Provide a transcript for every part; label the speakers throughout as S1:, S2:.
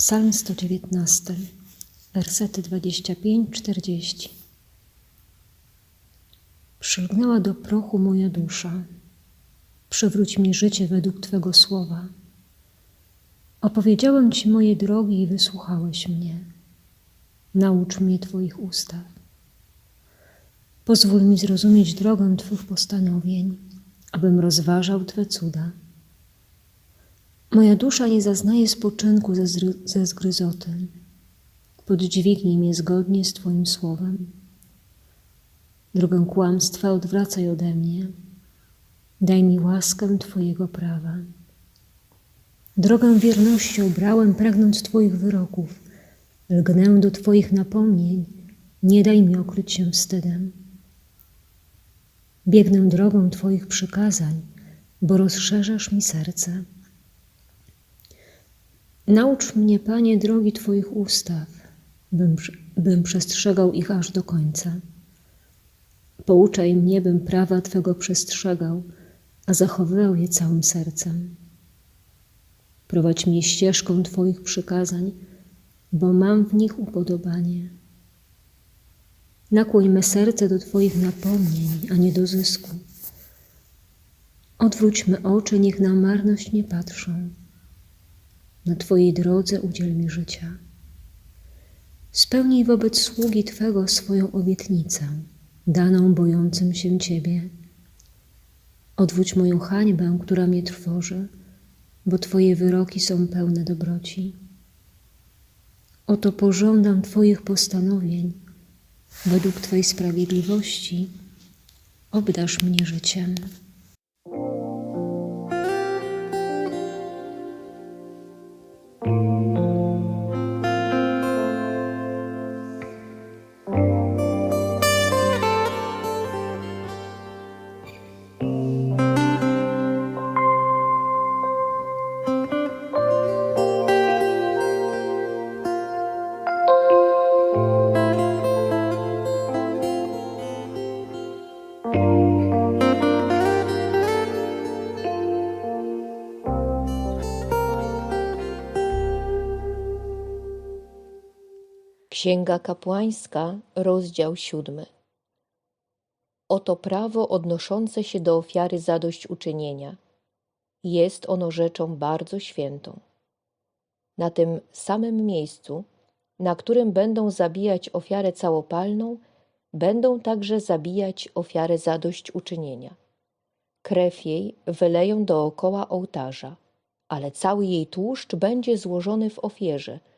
S1: Psalm 119, wersety 25-40. Przylgnęła do prochu moja dusza. Przywróć mi życie według Twego słowa. Opowiedziałem Ci moje drogi i wysłuchałeś mnie. Naucz mnie Twoich ustaw. Pozwól mi zrozumieć drogę Twych postanowień, abym rozważał Twe cuda. Moja dusza nie zaznaje spoczynku ze, ze zgryzotem. Podźwignij mnie zgodnie z Twoim słowem. Drogę kłamstwa odwracaj ode mnie. Daj mi łaskę Twojego prawa. Drogę wierności obrałem, pragnąc Twoich wyroków. Lgnę do Twoich napomnień. Nie daj mi okryć się wstydem. Biegnę drogą Twoich przykazań, bo rozszerzasz mi serce. Naucz mnie, Panie, drogi Twoich ustaw, bym, bym przestrzegał ich aż do końca. Pouczaj mnie, bym prawa Twego przestrzegał, a zachowywał je całym sercem. Prowadź mnie ścieżką Twoich przykazań, bo mam w nich upodobanie. Nakłoń me serce do Twoich napomnień, a nie do zysku. Odwróćmy oczy, niech na marność nie patrzą. Na Twojej drodze udziel mi życia. Spełnij wobec sługi Twego swoją obietnicę, daną bojącym się Ciebie. Odwróć moją hańbę, która mnie trwoży, bo Twoje wyroki są pełne dobroci. Oto pożądam Twoich postanowień, według Twojej sprawiedliwości obdasz mnie życiem.
S2: Księga Kapłańska, rozdział siódmy. Oto prawo odnoszące się do ofiary zadośćuczynienia. Jest ono rzeczą bardzo świętą. Na tym samym miejscu, na którym będą zabijać ofiarę całopalną, będą także zabijać ofiarę zadośćuczynienia. Krew jej wyleją dookoła ołtarza, ale cały jej tłuszcz będzie złożony w ofierze –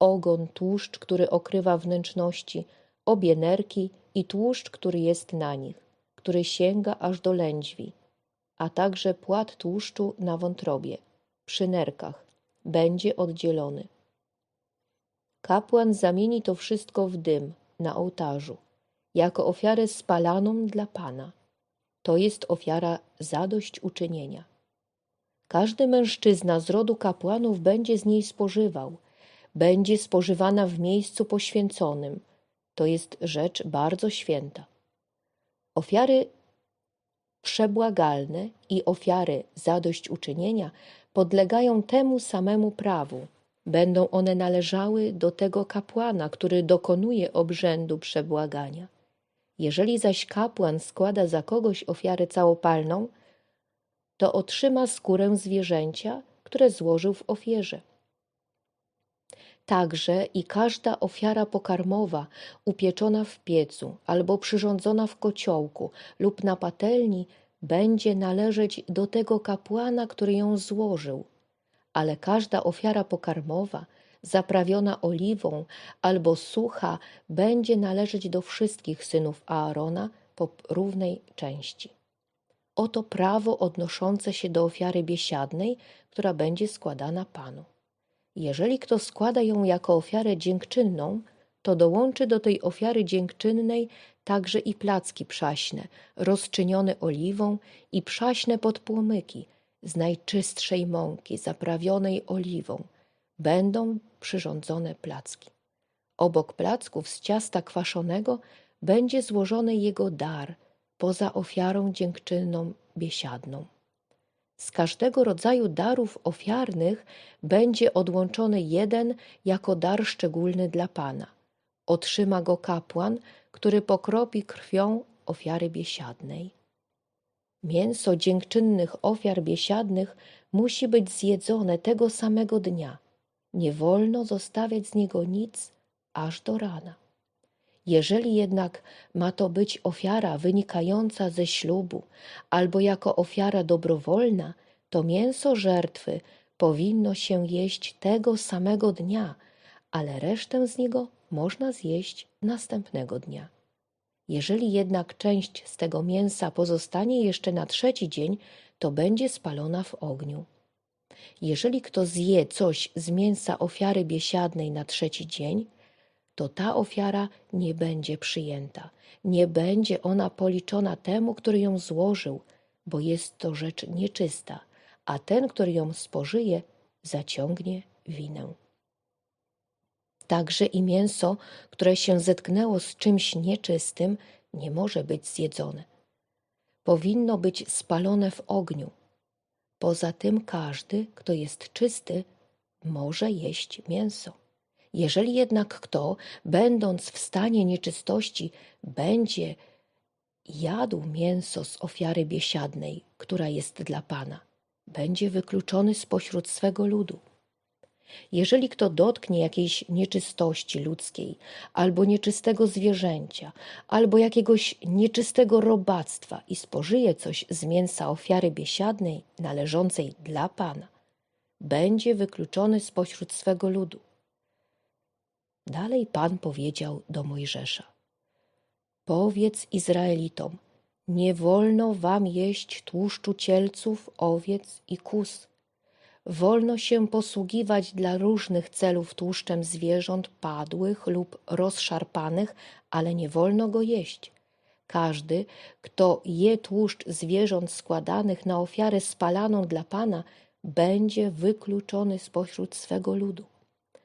S2: ogon, tłuszcz, który okrywa wnętrzności, obie nerki i tłuszcz, który jest na nich, który sięga aż do lędźwi, a także płat tłuszczu na wątrobie, przy nerkach, będzie oddzielony. Kapłan zamieni to wszystko w dym na ołtarzu, jako ofiarę spalaną dla Pana. To jest ofiara zadośćuczynienia. Każdy mężczyzna z rodu kapłanów będzie z niej spożywał – będzie spożywana w miejscu poświęconym. To jest rzecz bardzo święta. Ofiary przebłagalne i ofiary zadośćuczynienia podlegają temu samemu prawu. Będą one należały do tego kapłana, który dokonuje obrzędu przebłagania. Jeżeli zaś kapłan składa za kogoś ofiarę całopalną, to otrzyma skórę zwierzęcia, które złożył w ofierze. Także i każda ofiara pokarmowa upieczona w piecu albo przyrządzona w kociołku lub na patelni będzie należeć do tego kapłana, który ją złożył. Ale każda ofiara pokarmowa zaprawiona oliwą albo sucha będzie należeć do wszystkich synów Aarona po równej części. Oto prawo odnoszące się do ofiary biesiadnej, która będzie składana Panu. Jeżeli kto składa ją jako ofiarę dziękczynną, to dołączy do tej ofiary dziękczynnej także i placki przaśne, rozczynione oliwą i przaśne podpłomyki z najczystszej mąki zaprawionej oliwą. Będą przyrządzone placki. Obok placków z ciasta kwaszonego będzie złożony jego dar poza ofiarą dziękczynną biesiadną. Z każdego rodzaju darów ofiarnych będzie odłączony jeden jako dar szczególny dla Pana. Otrzyma go kapłan, który pokropi krwią ofiary biesiadnej. Mięso dziękczynnych ofiar biesiadnych musi być zjedzone tego samego dnia. Nie wolno zostawiać z niego nic aż do rana. Jeżeli jednak ma to być ofiara wynikająca ze ślubu albo jako ofiara dobrowolna, to mięso żertwy powinno się jeść tego samego dnia, ale resztę z niego można zjeść następnego dnia. Jeżeli jednak część z tego mięsa pozostanie jeszcze na trzeci dzień, to będzie spalona w ogniu. Jeżeli kto zje coś z mięsa ofiary biesiadnej na trzeci dzień, to ta ofiara nie będzie przyjęta. Nie będzie ona policzona temu, który ją złożył, bo jest to rzecz nieczysta, a ten, który ją spożyje, zaciągnie winę. Także i mięso, które się zetknęło z czymś nieczystym, nie może być zjedzone. Powinno być spalone w ogniu. Poza tym każdy, kto jest czysty, może jeść mięso. Jeżeli jednak kto, będąc w stanie nieczystości, będzie jadł mięso z ofiary biesiadnej, która jest dla Pana, będzie wykluczony spośród swego ludu. Jeżeli kto dotknie jakiejś nieczystości ludzkiej, albo nieczystego zwierzęcia, albo jakiegoś nieczystego robactwa i spożyje coś z mięsa ofiary biesiadnej należącej dla Pana, będzie wykluczony spośród swego ludu. Dalej Pan powiedział do Mojżesza: Powiedz Izraelitom: Nie wolno wam jeść tłuszczu cielców, owiec i kus. Wolno się posługiwać dla różnych celów tłuszczem zwierząt padłych lub rozszarpanych, ale nie wolno go jeść. Każdy, kto je tłuszcz zwierząt składanych na ofiarę spalaną dla Pana, będzie wykluczony spośród swego ludu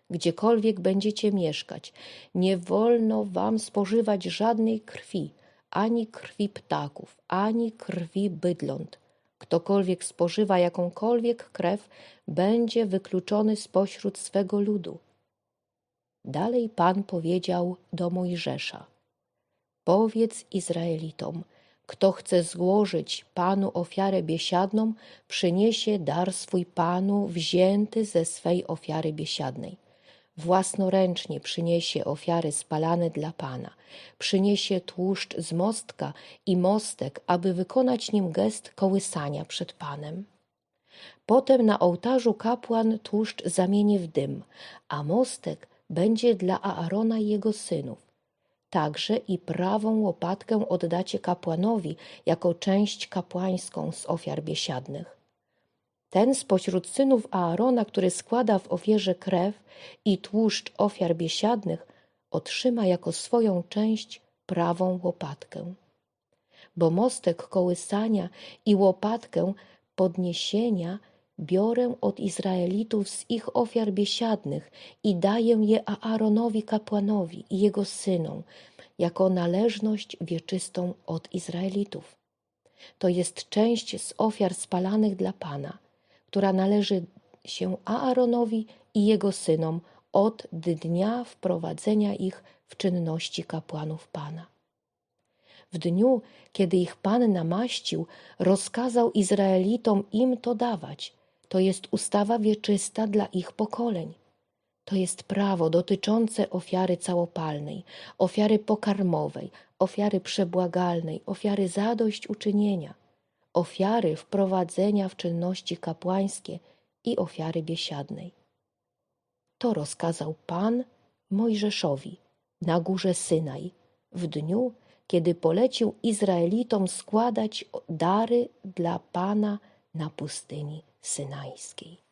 S2: gdziekolwiek będziecie mieszkać. Nie wolno wam spożywać żadnej krwi, ani krwi ptaków, ani krwi bydląt. Ktokolwiek spożywa jakąkolwiek krew, będzie wykluczony spośród swego ludu. Dalej Pan powiedział do Mojżesza: Powiedz Izraelitom, kto chce złożyć Panu ofiarę biesiadną, przyniesie dar swój Panu wzięty ze swej ofiary biesiadnej własnoręcznie przyniesie ofiary spalane dla Pana, przyniesie tłuszcz z mostka i mostek, aby wykonać nim gest kołysania przed Panem. Potem na ołtarzu kapłan tłuszcz zamieni w dym, a mostek będzie dla Aarona i jego synów. Także i prawą łopatkę oddacie kapłanowi jako część kapłańską z ofiar biesiadnych. Ten spośród synów Aarona, który składa w ofierze krew i tłuszcz ofiar biesiadnych, otrzyma jako swoją część prawą łopatkę. Bo mostek kołysania i łopatkę podniesienia biorę od Izraelitów z ich ofiar biesiadnych i daję je Aaronowi kapłanowi i jego synom, jako należność wieczystą od Izraelitów. To jest część z ofiar spalanych dla Pana – która należy się Aaronowi i jego synom od dnia wprowadzenia ich w czynności kapłanów Pana. W dniu, kiedy ich Pan namaścił, rozkazał Izraelitom im to dawać. To jest ustawa wieczysta dla ich pokoleń. To jest prawo dotyczące ofiary całopalnej, ofiary pokarmowej, ofiary przebłagalnej, ofiary zadośćuczynienia – ofiary wprowadzenia w czynności kapłańskie i ofiary biesiadnej. To rozkazał Pan Mojżeszowi na górze Synaj w dniu, kiedy polecił Izraelitom składać dary dla Pana na pustyni synajskiej.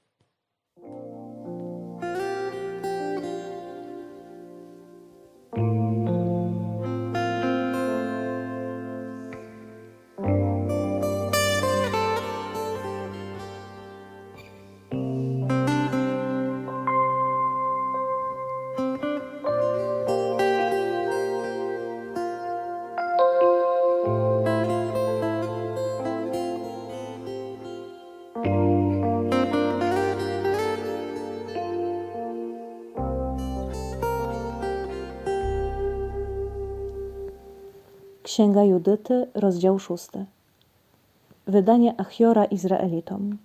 S3: Księga Judyty, rozdział 6. Wydanie Achiora Izraelitom.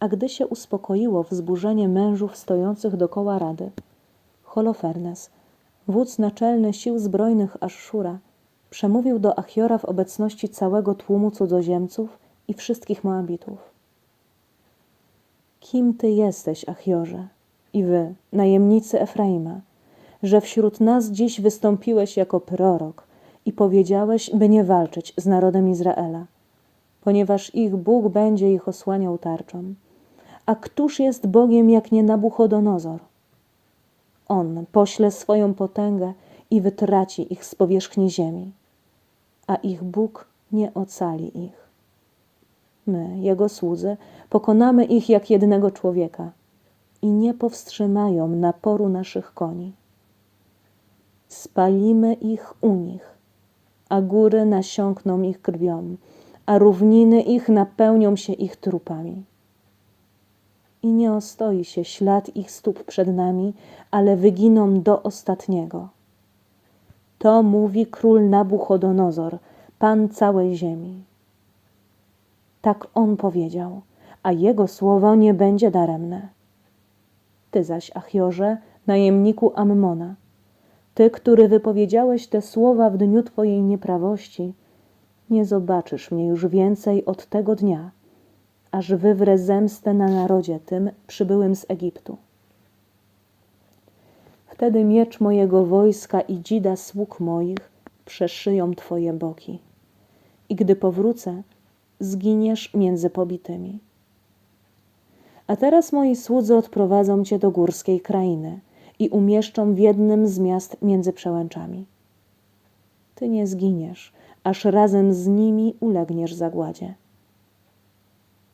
S3: A gdy się uspokoiło wzburzenie mężów stojących dokoła rady, Holofernes, wódz naczelny sił zbrojnych Aszszura, przemówił do Achiora w obecności całego tłumu cudzoziemców i wszystkich Moabitów. Kim ty jesteś, Achiorze, i wy, najemnicy Efraima, że wśród nas dziś wystąpiłeś jako prorok i powiedziałeś, by nie walczyć z narodem Izraela, ponieważ ich Bóg będzie ich osłaniał tarczą. A któż jest Bogiem jak nie Nabuchodonozor? On pośle swoją potęgę i wytraci ich z powierzchni ziemi, a ich Bóg nie ocali ich. My, Jego słudzy, pokonamy ich jak jednego człowieka i nie powstrzymają naporu naszych koni. Spalimy ich u nich, a góry nasiąkną ich krwią, a równiny ich napełnią się ich trupami. I nie ostoi się ślad ich stóp przed nami, ale wyginą do ostatniego. To mówi król Nabuchodonozor, pan całej ziemi. Tak on powiedział, a jego słowo nie będzie daremne. Ty zaś, Achiorze, najemniku Ammona, ty, który wypowiedziałeś te słowa w dniu twojej nieprawości, nie zobaczysz mnie już więcej od tego dnia, aż wywrę zemstę na narodzie tym przybyłym z Egiptu. Wtedy miecz mojego wojska i dzida sług moich przeszyją twoje boki. I gdy powrócę, zginiesz między pobitymi. A teraz moi słudzy odprowadzą cię do górskiej krainy i umieszczą w jednym z miast między przełęczami. Ty nie zginiesz, aż razem z nimi ulegniesz zagładzie.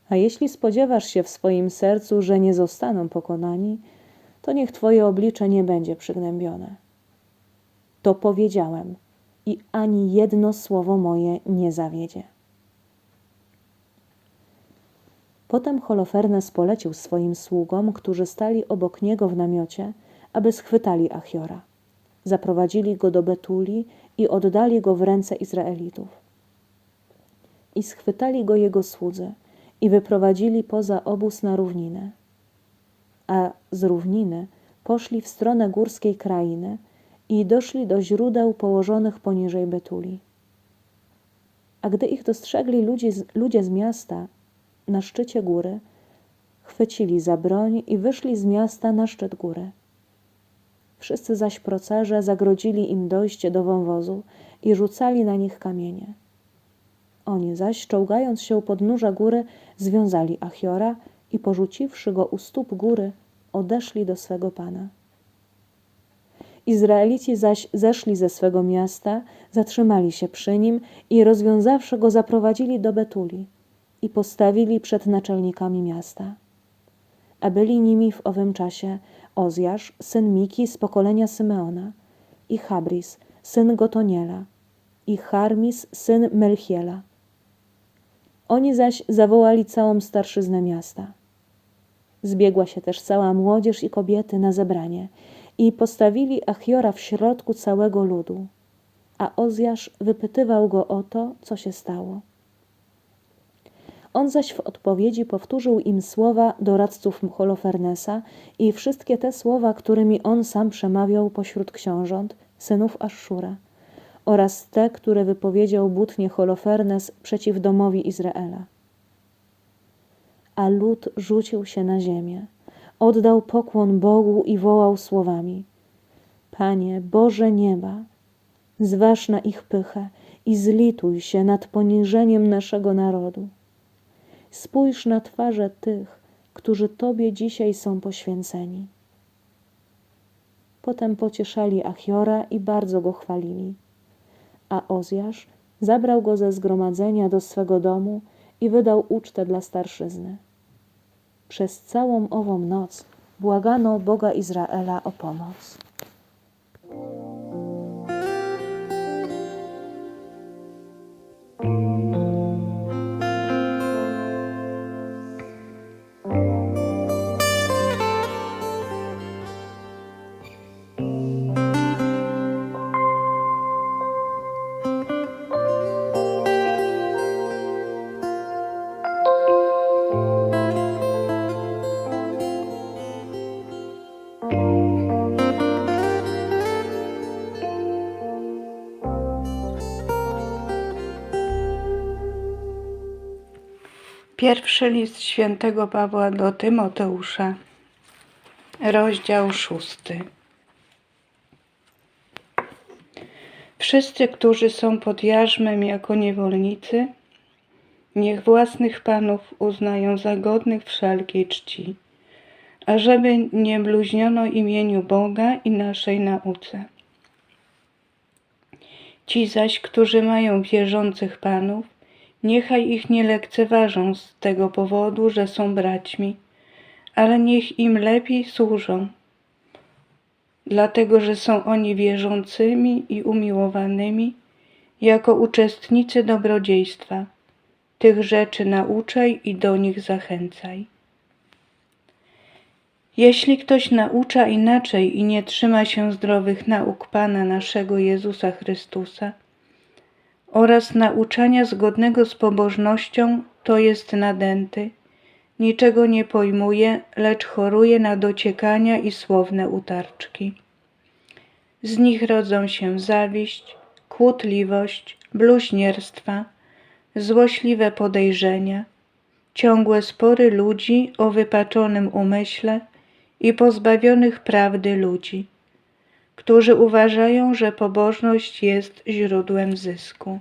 S3: A jeśli spodziewasz się w swoim sercu, że nie zostaną pokonani, to niech twoje oblicze nie będzie przygnębione. To powiedziałem i ani jedno słowo moje nie zawiedzie. Potem Holofernes polecił swoim sługom, którzy stali obok niego w namiocie, aby schwytali Achiora. Zaprowadzili go do Betuli i oddali go w ręce Izraelitów. I schwytali go jego słudzy i wyprowadzili poza obóz na równinę. A z równiny poszli w stronę górskiej krainy i doszli do źródeł położonych poniżej Betuli. A gdy ich dostrzegli ludzie ludzie z miasta na szczycie góry, chwycili za broń i wyszli z miasta na szczyt góry. Wszyscy zaś procerze zagrodzili im dojście do wąwozu i rzucali na nich kamienie. Oni zaś, czołgając się podnóża góry, związali Achiora i porzuciwszy go u stóp góry, odeszli do swego pana. Izraelici zaś zeszli ze swego miasta, zatrzymali się przy nim i rozwiązawszy go zaprowadzili do Betuli i postawili przed naczelnikami miasta. A byli nimi w owym czasie Ozjasz, syn Miki z pokolenia Symeona, i Chabris, syn Gotoniela, i Charmis, syn Melchiela. Oni zaś zawołali całą starszyznę miasta. Zbiegła się też cała młodzież i kobiety na zebranie i postawili Achiora w środku całego ludu, a Ozjasz wypytywał go o to, co się stało. On zaś w odpowiedzi powtórzył im słowa doradców Holofernesa i wszystkie te słowa, którymi on sam przemawiał pośród książąt, synów Aszszura, oraz te, które wypowiedział butnie Holofernes przeciw domowi Izraela. A lud rzucił się na ziemię, oddał pokłon Bogu i wołał słowami: Panie, Boże nieba, zważ na ich pychę i zlituj się nad poniżeniem naszego narodu. Spójrz na twarze tych, którzy Tobie dzisiaj są poświęceni. Potem pocieszali Achiora i bardzo go chwalili. A Ozjasz zabrał go ze zgromadzenia do swego domu i wydał ucztę dla starszyzny. Przez całą ową noc błagano Boga Izraela o pomoc.
S4: Pierwszy list świętego Pawła do Tymoteusza, rozdział szósty. Wszyscy, którzy są pod jarzmem jako niewolnicy, niech własnych panów uznają za godnych wszelkiej czci, ażeby nie bluźniono imieniu Boga i naszej nauce. Ci zaś, którzy mają wierzących panów, niechaj ich nie lekceważą z tego powodu, że są braćmi, ale niech im lepiej służą, dlatego że są oni wierzącymi i umiłowanymi, jako uczestnicy dobrodziejstwa. Tych rzeczy nauczaj i do nich zachęcaj. Jeśli ktoś naucza inaczej i nie trzyma się zdrowych nauk Pana naszego Jezusa Chrystusa oraz nauczania zgodnego z pobożnością, to jest nadęty, niczego nie pojmuje, lecz choruje na dociekania i słowne utarczki. Z nich rodzą się zawiść, kłótliwość, bluźnierstwa, złośliwe podejrzenia, ciągłe spory ludzi o wypaczonym umyśle i pozbawionych prawdy ludzi, którzy uważają, że pobożność jest źródłem zysku.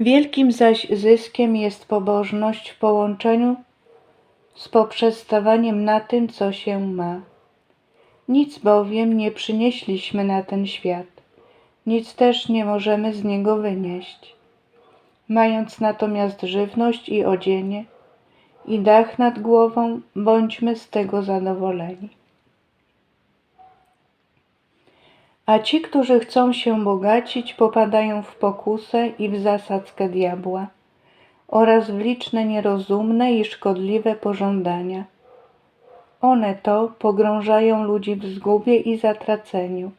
S4: Wielkim zaś zyskiem jest pobożność w połączeniu z poprzestawaniem na tym, co się ma. Nic bowiem nie przynieśliśmy na ten świat, nic też nie możemy z niego wynieść. Mając natomiast żywność i odzienie, i dach nad głową, bądźmy z tego zadowoleni. A ci, którzy chcą się bogacić, popadają w pokusę i w zasadzkę diabła oraz w liczne nierozumne i szkodliwe pożądania. One to pogrążają ludzi w zgubie i zatraceniu,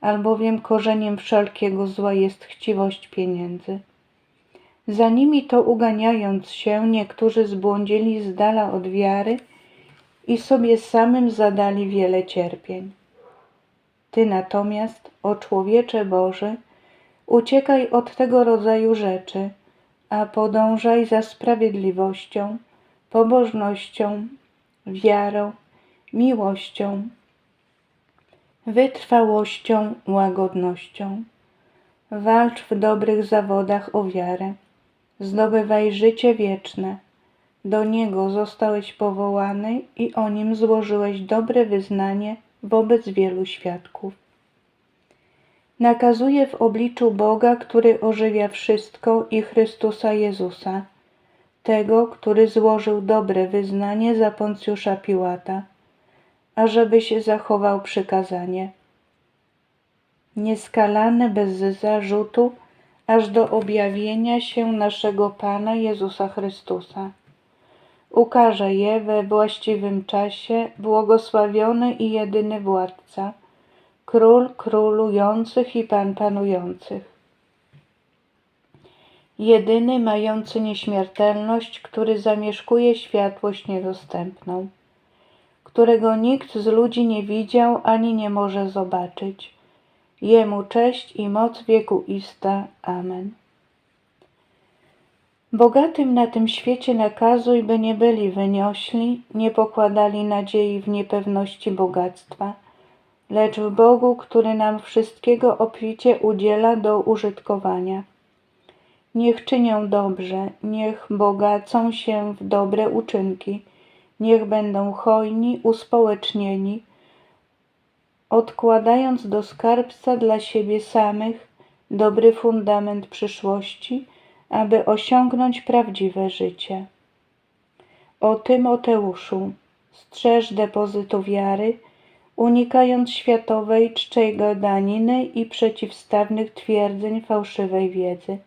S4: albowiem korzeniem wszelkiego zła jest chciwość pieniędzy. Za nimi to uganiając się, niektórzy zbłądzili z dala od wiary i sobie samym zadali wiele cierpień. Ty natomiast, o człowiecze Boży, uciekaj od tego rodzaju rzeczy, a podążaj za sprawiedliwością, pobożnością, wiarą, miłością, wytrwałością, łagodnością. Walcz w dobrych zawodach o wiarę. Zdobywaj życie wieczne. Do niego zostałeś powołany i o nim złożyłeś dobre wyznanie wobec wielu świadków. Nakazuję w obliczu Boga, który ożywia wszystko i Chrystusa Jezusa, tego, który złożył dobre wyznanie za Poncjusza Piłata, ażebyś zachował przykazanie. Nieskalane bez zarzutu, aż do objawienia się naszego Pana Jezusa Chrystusa. Ukaże je we właściwym czasie błogosławiony i jedyny władca, król królujących i pan panujących. Jedyny mający nieśmiertelność, który zamieszkuje światłość niedostępną, którego nikt z ludzi nie widział ani nie może zobaczyć. Jemu cześć i moc wiekuista. Amen. Bogatym na tym świecie nakazuj, by nie byli wyniośli, nie pokładali nadziei w niepewności bogactwa, lecz w Bogu, który nam wszystkiego obficie udziela do użytkowania. Niech czynią dobrze, niech bogacą się w dobre uczynki, niech będą hojni, uspołecznieni, odkładając do skarbca dla siebie samych dobry fundament przyszłości, aby osiągnąć prawdziwe życie. O Tymoteuszu, strzeż depozytu wiary, unikając światowej czczej gadaniny i przeciwstawnych twierdzeń fałszywej wiedzy,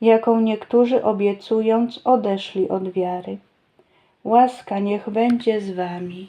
S4: jaką niektórzy obiecując odeszli od wiary. Łaska niech będzie z wami.